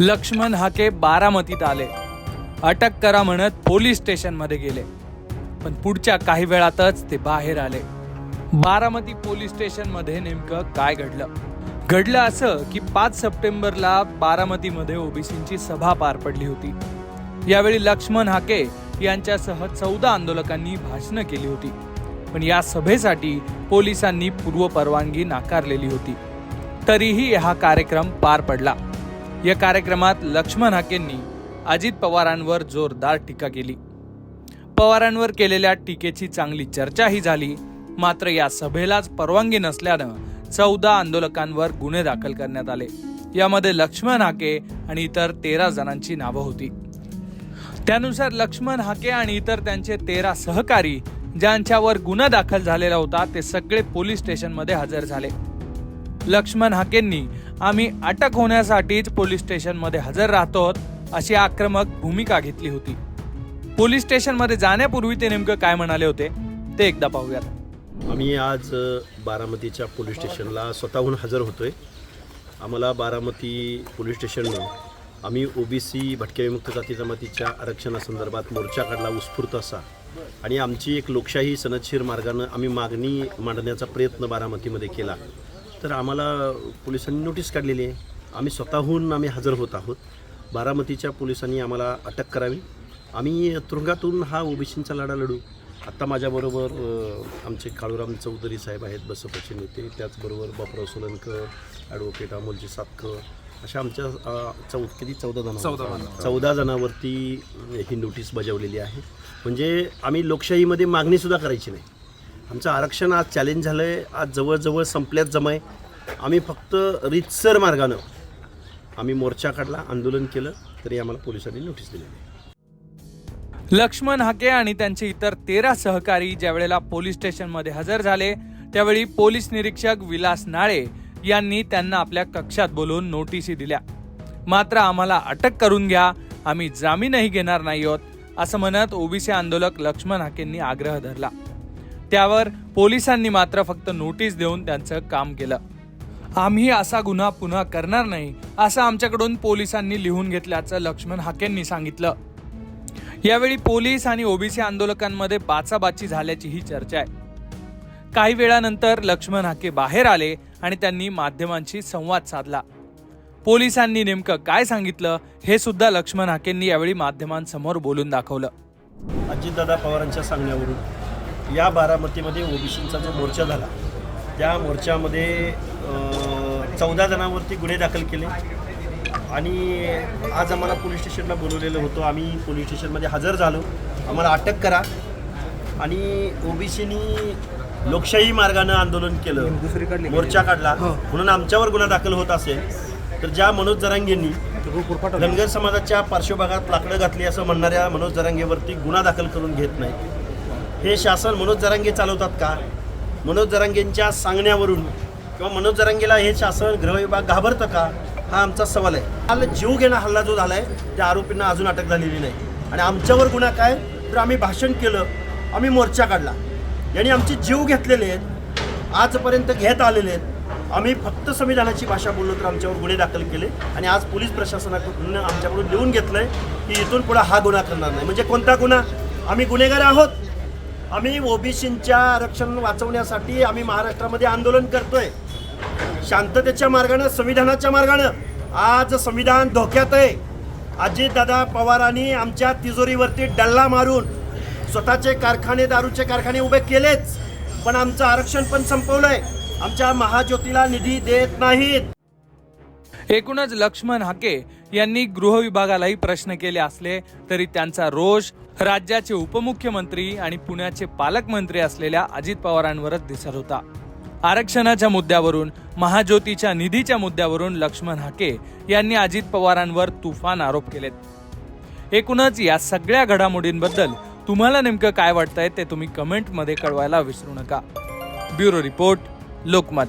लक्ष्मण हाके बारामतीत आले. अटक करा म्हणत पोलीस स्टेशनमध्ये गेले. पण पुढच्या काही वेळातच ते बाहेर आले. बारामती पोलीस स्टेशनमध्ये नेमकं काय घडलं? घडलं असं की पाच सप्टेंबरला बारामतीमध्ये ओबीसींची सभा पार पडली होती. यावेळी लक्ष्मण हाके यांच्यासह चौदा आंदोलकांनी भाषणं केली होती. पण या सभेसाठी पोलिसांनी पूर्वपरवानगी नाकारलेली होती. तरीही हा कार्यक्रम पार पडला. या कार्यक्रमात लक्ष्मण हाकेंनी अजित पवारांवर जोरदार टीका केली. पवारांवर केलेल्या टीकेची चांगली चर्चाही झाली. मात्र या सभेलाच परवानगी नसल्यानं चौदा आंदोलकांवर गुन्हे दाखल करण्यात आले. यामध्ये लक्ष्मण हाके आणि इतर तेरा जणांची नावं होती. त्यानुसार लक्ष्मण हाके आणि इतर त्यांचे तेरा सहकारी ज्यांच्यावर गुन्हा दाखल झालेला होता ते सगळे पोलीस स्टेशनमध्ये हजर झाले. लक्ष्मण हाकेंनी आम्ही अटक होण्यासाठीच पोलीस स्टेशनमध्ये हजर राहतो अशी आक्रमक भूमिका घेतली होती. पोलीस स्टेशनमध्ये जाण्यापूर्वी ते नेमकं काय म्हणाले होते ते एकदा पाहूयात. आम्ही आज बारामतीच्या पोलीस स्टेशनला स्वतःहून हजर होतो आहे आम्हाला बारामती पोलीस स्टेशननं आम्ही ओबीसी भटक्या विमुक्त जाती जमातीच्या आरक्षणासंदर्भात मोर्चा काढला उत्स्फूर्त असा. आणि आमची एक लोकशाही सनदशीर मार्गानं आम्ही मागणी मांडण्याचा प्रयत्न बारामतीमध्ये केला. तर आम्हाला पोलिसांनी नोटीस काढलेली आहे. आम्ही स्वतःहून आम्ही हजर होत आहोत. बारामतीच्या पोलिसांनी आम्हाला अटक करावी. आम्ही तुरुंगातून हा ओबीसींचा लढा लढू. आत्ता माझ्याबरोबर आमचे काळूराम चौधरी साहेब आहेत बसपाचे नेते त्याचबरोबर बापराव सोलनकर ॲडव्होकेट अमोलजी सातकर अशा आमच्या अ, चौ किती? चौदा जण चौदा चौदा जणांवरती ही नोटीस बजावलेली आहे. म्हणजे आम्ही लोकशाहीमध्ये मागणीसुद्धा करायची नाही. आमचं आरक्षण आज चॅलेंज झालं आहे आज जवळजवळ संपल्यात जमाय. आम्ही फक्त रितसर मार्गानं आम्ही मोर्चा काढला आंदोलन केलं तरी आम्हाला पोलिसांनी नोटीस दिलेली आहे. लक्ष्मण हाके आणि त्यांचे इतर तेरा सहकारी ज्यावेळेला पोलीस स्टेशनमध्ये हजर झाले त्यावेळी पोलीस निरीक्षक विलास नाळे यांनी त्यांना आपल्या कक्षात बोलवून नोटीसी दिल्या. मात्र आम्हाला अटक करून घ्या आम्ही जामीनही घेणार नाही आहोत असं म्हणत ओबीसी आंदोलक लक्ष्मण हाकेंनी आग्रह धरला. त्यावर पोलिसांनी मात्र फक्त नोटीस देऊन त्यांचं काम केलं. आम्ही असा गुन्हा पुन्हा करणार नाही असं आमच्याकडून पोलिसांनी लिहून घेतल्याचं लक्ष्मण हाकेंनी सांगितलं. यावेळी पोलीस आणि ओबीसी आंदोलकांमध्ये बाचाबाची झाल्याची ही चर्चा आहे. काही वेळानंतर लक्ष्मण हाके बाहेर आले आणि त्यांनी माध्यमांशी संवाद साधला. पोलिसांनी नेमकं काय सांगितलं हे सुद्धा लक्ष्मण हाकेंनी यावेळी माध्यमांसमोर बोलून दाखवलं. अजितदादा पवारांच्या सांगण्यावरून. या बारामतीमध्ये ओबीसींचा जो मोर्चा झाला त्या मोर्चामध्ये चौदा जणांवरती गुन्हे दाखल केले. आणि आज आम्हाला पोलीस स्टेशनला बोलवलेलं होतं. आम्ही पोलीस स्टेशनमध्ये हजर झालो. आम्हाला अटक करा. आणि ओबीसीनी लोकशाही मार्गानं आंदोलन केलं. मोर्चा काढला. म्हणून आमच्यावर गुन्हा दाखल होत असेल तर ज्या मनोज जरांगेंनी धनगर समाजाच्या पार्श्वभागात लाकडं घातली असं म्हणणाऱ्या मनोज जरांगेवरती गुन्हा दाखल करून घेत नाही. हे शासन मनोज जरांगे चालवतात का? मनोज जरांगेंच्या सांगण्यावरून किंवा मनोज जरांगेला हे शासन गृहविभाग घाबरतं का? हा आमचा सवाल आहे. काल जीव घेणा हल्ला जो झाला आहे त्या आरोपींना अजून अटक झालेली नाही. आणि आमच्यावर गुन्हा काय? तर आम्ही भाषण केलं आम्ही मोर्चा काढला. यांनी आमचे जीव घेतलेले आहेत आजपर्यंत घेत आलेले आहेत. आम्ही फक्त संविधानाची भाषा बोललो तर आमच्यावर गुन्हे दाखल केले आणि आज पोलीस प्रशासनाकडून आमच्याकडून लिहून घेतलं आहे की इथून पुढे हा गुन्हा करणार नाही. म्हणजे कोणता गुन्हा? आम्ही गुन्हेगार आहोत. आम्ही ओबीसींच्या आरक्षण वाचवण्यासाठी आम्ही महाराष्ट्रामध्ये आंदोलन करतोय. शांततेच्या मार्गानं संविधानाच्या मार्गानं आज संविधान धोक्यात आहे. अजितदादा पवारांनी आमच्या तिजोरीवरती डल्ला मारून स्वतःचे कारखाने दारूचे कारखाने उभे केलेच पण आमचं आरक्षण पण संपवलंय. आमच्या महाज्योतीला निधी देत नाहीत. एकूणच लक्ष्मण हाके यांनी गृह विभागालाही प्रश्न केले असले तरी त्यांचा रोष राज्याचे उपमुख्यमंत्री आणि पुण्याचे पालकमंत्री असलेल्या अजित पवारांवरच दिसत होता. आरक्षणाच्या मुद्द्यावरून महाज्योतीच्या निधीच्या मुद्द्यावरून लक्ष्मण हाके यांनी अजित पवारांवर तुफान आरोप केलेत. एकूणच या सगळ्या घडामोडींबद्दल तुम्हाला नेमकं काय वाटतंय ते तुम्ही कमेंटमध्ये कळवायला विसरू नका. Bureau report Lokmat.